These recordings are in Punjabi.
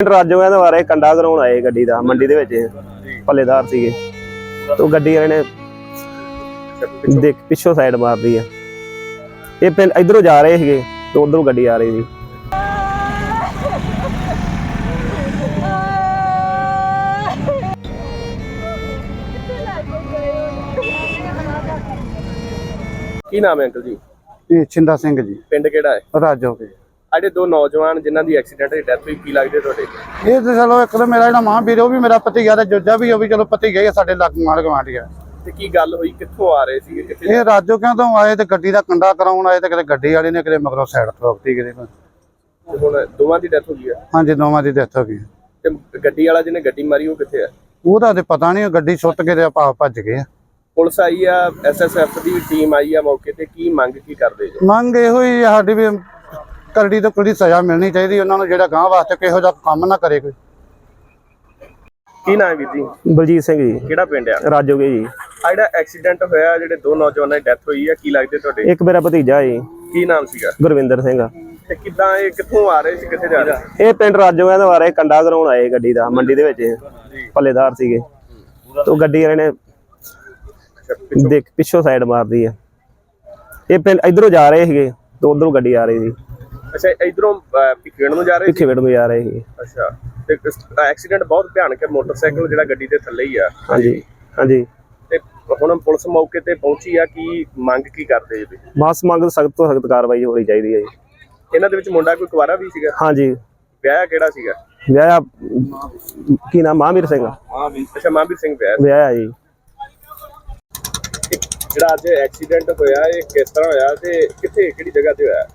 ਪਿੰਡ ਰਾਜੋਆਂ ਦੇ ਬਾਰੇ ਕੰਡਾ ਕਰਾਉਣ ਆਏ ਗੱਡੀ ਦਾ ਮੰਡੀ ਦੇ ਵਿੱਚ। ਪੱਲੇਦਾਰ ਸੀਗੇ। ਤੇ ਉਹ ਗੱਡੀ ਵਾਲੇ ਨੇ ਦੇਖ ਪਿੱਛੋਂ ਸਾਈਡ ਮਾਰਦੀ ਆ। ਇਹ ਪਿੰਡ ਇਧਰੋਂ ਜਾ ਰਹੇ ਸੀਗੇ ਤੇ ਉਧਰੋਂ ਗੱਡੀ ਆ ਰਹੀ ਸੀ। ਕੀ ਨਾਮ ਹੈ ਅੰਕਲ ਜੀ? ਇਹ ਛਿੰਦਾ ਸਿੰਘ ਜੀ। ਪਿੰਡ ਕਿਹੜਾ ਹੈ? ਰਾਜੋ ਕੇ। ਜਿਹੜੇ ਦੋ ਨੌਜਵਾਨ ਜਿਨ੍ਹਾਂ ਦੀ ਐਕਸੀਡੈਂਟ ਦੀ ਡੈਥ ਹੋਈ ਕੀ ਲੱਗਦੇ ਤੁਹਾਡੇ? ਇਹ ਤੇ ਚਲੋ ਇੱਕ ਤਾਂ ਮੇਰਾ ਜਿਹੜਾ ਮਾਂ ਵੀਰ ਉਹ ਵੀ ਮੇਰਾ ਪਤੀ ਗਿਆ ਤੇ ਜੋਜਾ ਵੀ ਉਹ ਵੀ ਚਲੋ ਪਤੀ ਗਏ ਸਾਡੇ ਲੱਗ ਮਾਰ ਗਵਾਂਢ ਗਿਆ ਤੇ ਕੀ ਗੱਲ ਹੋਈ? ਕਿੱਥੋਂ ਆ ਰਹੇ ਸੀਗੇ? ਕਿੱਥੇ ਇਹ ਰਾਜੋ ਕਿਉਂ ਤੋਂ ਆਏ ਤੇ ਗੱਡੀ ਦਾ ਕੰਡਾ ਕਰਾਉਣ ਆਏ ਤੇ ਕਿਤੇ ਗੱਡੀ ਵਾਲੇ ਨੇ ਕਿਤੇ ਮਗਰੋਂ ਸਾਈਡ ਠੋਕਤੀ ਕਿਤੇ ਤੇ ਹੁਣ ਦੋਵਾਂ ਦੀ ਡੈਥ ਹੋ ਗਈ ਹੈ ਹਾਂਜੀ ਦੋਵਾਂ ਦੀ ਡੈਥ ਹੋ ਗਈ। ਤੇ ਗੱਡੀ ਵਾਲਾ ਜਿਹਨੇ ਗੱਡੀ ਮਾਰੀ ਉਹ ਕਿੱਥੇ ਹੈ ਉਹਦਾ ਤੇ ਪਤਾ ਨਹੀਂ ਉਹ ਗੱਡੀ ਸੁੱਟ ਕੇ ਤੇ ਆਪਾਂ ਭੱਜ ਗਏ ਆ। ਪੁਲਿਸ ਆਈ ਆ ਐਸਐਸਐਫ ਦੀ ਟੀਮ ਆਈ ਆ ਮੌਕੇ ਤੇ ਕੀ ਮੰਗ ਕੀ ਕਰਦੇ ਜੀ? ਮੰਗ ਇਹੋ ਹੀ ਆ ਸਾਡੀ ਵੀ ਕਰੜੀ ਤੋਂ ਕੁੜੀ ਸਜ਼ਾ ਮਿਲਣੀ ਚਾਹੀਦੀ ਉਹਨਾਂ ਨੂੰ ਜਿਹੜਾ ਗਾਂ ਵਾਸਤੇ ਕਿਹੋ ਜਿਹਾ ਕੰਮ ਨਾ ਕਰੇ ਕੋਈ। ਕੀ ਨਾਮ ਹੈ ਵੀਰ ਜੀ? ਬਲਜੀਤ ਸਿੰਘ ਜੀ। ਕਿਹੜਾ ਪਿੰਡ ਆ? ਰਾਜੋਗੇ ਜੀ। ਆ ਜਿਹੜਾ ਐਕਸੀਡੈਂਟ ਹੋਇਆ ਜਿਹੜੇ ਦੋ ਨੌਜਵਾਨਾਂ ਦੀ ਡੈਥ ਹੋਈ ਆ ਕੀ ਲੱਗਦੇ ਤੁਹਾਡੇ? ਇੱਕ ਮੇਰਾ ਭਤੀਜਾ ਜੀ। ਕੀ ਨਾਮ ਸੀਗਾ? ਗੁਰਵਿੰਦਰ ਸਿੰਘ ਤੇ ਕਿੱਦਾਂ ਇਹ ਕਿੱਥੋਂ ਆ ਰਹੇ ਸੀ ਕਿੱਥੇ ਜਾ ਰਹੇ ਇਹ ਪਿੰਡ ਰਾਜੋਆਂ ਦੇ ਬਾਰੇ ਕੰਡਾ ਕਰਾਉਣ ਆਏ ਗੱਡੀ ਦਾ ਮੰਡੀ ਦੇ ਵਿੱਚ। ਪੱਲੇਦਾਰ ਸੀਗੇ। ਤੇ ਗੱਡੀ ਵਾਲੇ ਨੇ ਦੇਖ ਪਿੱਛੋਂ ਸਾਈਡ ਮਾਰਦੀ ਆ। ਇਹ ਪਿੰਡ ਇਧਰੋਂ ਜਾ ਰਹੇ ਸੀਗੇ ਤੇ ਉਧਰੋਂ ਗੱਡੀ ਆ ਰਹੀ ਸੀ। ਅੱਛਾ ਇਧਰੋਂ ਪਿੱਛੇੜ ਨੂੰ ਜਾ ਰਹੇ ਸੀ? ਪਿੱਛੇ ਵੇੜ ਨੂੰ ਜਾ ਰਹੇ ਸੀ। ਅੱਛਾ ਤੇ ਐਕਸੀਡੈਂਟ ਬਹੁਤ ਭਿਆਨਕ ਹੈ ਮੋਟਰਸਾਈਕਲ ਜਿਹੜਾ ਗੱਡੀ ਦੇ ਥੱਲੇ ਹੀ ਆ। ਹਾਂਜੀ ਹਾਂਜੀ। ਤੇ ਹੁਣ ਪੁਲਿਸ ਮੌਕੇ ਤੇ ਪਹੁੰਚੀ ਆ ਕੀ ਮੰਗ ਕੀ ਕਰਦੇ ਜੀ ਮਾਸ ਮੰਗ ਸਖਤ ਤੋਂ ਸਖਤ ਕਾਰਵਾਈ ਹੋਣੀ ਚਾਹੀਦੀ ਹੈ ਜੀ। ਇਹਨਾਂ ਦੇ ਵਿੱਚ ਮੁੰਡਾ ਕੋਈ ਕੁਵਾਰਾ ਵੀ ਸੀਗਾ? ਹਾਂਜੀ। ਵਿਆਹ ਕਿਹੜਾ ਸੀਗਾ? ਵਿਆਹ ਕੀ ਨਾਮ? ਮਹਾਂਵੀਰ ਸਿੰਘ। ਹਾਂ ਵੀ ਅੱਛਾ ਮਹਾਂਵੀਰ ਸਿੰਘ ਵਿਆਹ ਵਿਆਹ ਜੀ। ਜਿਹੜਾ ਅੱਜ ਐਕਸੀਡੈਂਟ ਹੋਇਆ ਇਹ ਕਿਸ ਤਰ੍ਹਾਂ ਹੋਇਆ ਤੇ ਕਿੱਥੇ ਕਿਹੜੀ ਜਗ੍ਹਾ ਤੇ ਹੋਇਆ?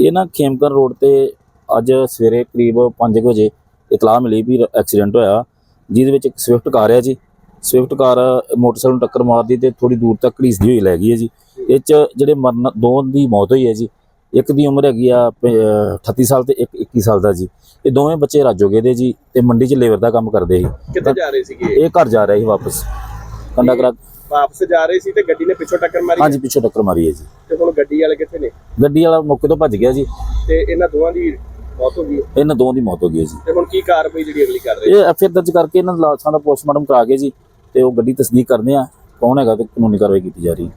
ਇਹ ਨਾ ਖੇਮਕਰ ਰੋਡ ਤੇ ਅੱਜ ਸਵੇਰੇ ਕਰੀਬ 5 ਵਜੇ ਇਤਲਾਹ ਮਿਲੀ ਵੀ ਐਕਸੀਡੈਂਟ ਹੋਇਆ। ਜਿਹਦੇ ਵਿੱਚ ਇੱਕ ਸਵਿਫਟ ਕਾਰ ਹੈ ਜੀ। ਸਵਿਫਟ ਕਾਰ ਮੋਟਰਸਾਈਕਲ ਨੂੰ ਟੱਕਰ ਮਾਰਦੀ ਤੇ ਥੋੜੀ ਦੂਰ ਤੱਕ ਘੜੀਸਦੀ ਹੋਈ ਲੈ ਗਈ ਹੈ ਜੀ। ਇਹ ਚ ਜਿਹੜੇ ਮਰਨ ਦੋ ਦੀ ਮੌਤ ਹੋਈ ਹੈ ਜੀ। ਇੱਕ ਦੀ ਉਮਰ ਹੈਗੀ ਆ ਪ- ਅਹ 38 ਸਾਲ ਤੇ ਇੱਕ 21 ਸਾਲ ਦਾ ਜੀ। ਇਹ ਦੋਵੇਂ ਬੱਚੇ ਰਾਜੋਗੇ ਦੇ ਜੀ ਤੇ ਮੰਡੀ 'ਚ ਲੇਬਰ ਦਾ ਕੰਮ ਕਰਦੇ ਸੀ। ਕਿੱਥੇ ਜਾ ਰਹੇ ਸੀਗੇ? ਇਹ ਘਰ ਜਾ ਰਹੇ ਸੀ ਵਾਪਸ। ਕੰਡਾ ਕਰਾ ਵਾਪਸ ਜਾ ਰਹੇ ਸੀ ਤੇ ਗੱਡੀ ਨੇ ਪਿੱਛੋਂ ਟੱਕਰ ਮਾਰੀ? ਹਾਂਜੀ ਪਿੱਛੋਂ ਟੱਕਰ ਮਾਰੀ ਹੈ ਜੀ। ਤੇ ਹੁਣ ਗੱਡੀ ਵਾਲੇ ਕਿੱਥੇ ਨੇ? ਗੱਡੀ ਵਾਲਾ ਮੌਕੇ ਤੋਂ ਭੱਜ ਗਿਆ ਜੀ। ਤੇ ਇਹਨਾਂ ਦੋਵਾਂ ਦੀ ਮੌਤ ਹੋ ਗਈ? ਇਹਨਾਂ ਦੋਵਾਂ ਦੀ ਮੌਤ ਹੋ ਗਈ ਹੈ ਜੀ। ਤੇ ਹੁਣ ਕੀ ਕਾਰਵਾਈ ਜਿਹੜੀ ਅਗਲੀ ਕਰ ਰਹੇ ਇਹ ਐਫਆਰ ਦਰਜ ਕਰਕੇ ਇਹਨਾਂ ਲਾਸ਼ਾਂ ਦਾ ਪੋਸਟਮਾਰਟਮ ਕਰਾ ਕੇ ਜੀ ਤੇ ਉਹ ਗੱਡੀ ਤਸਦੀਕ ਕਰਦੇ ਆ। ਕੌਣ ਹੈਗਾ ਤੇ ਕਾਨੂੰਨੀ ਕਾਰਵਾਈ ਕੀਤੀ ਜਾ ਰਹੀ ਹੈ।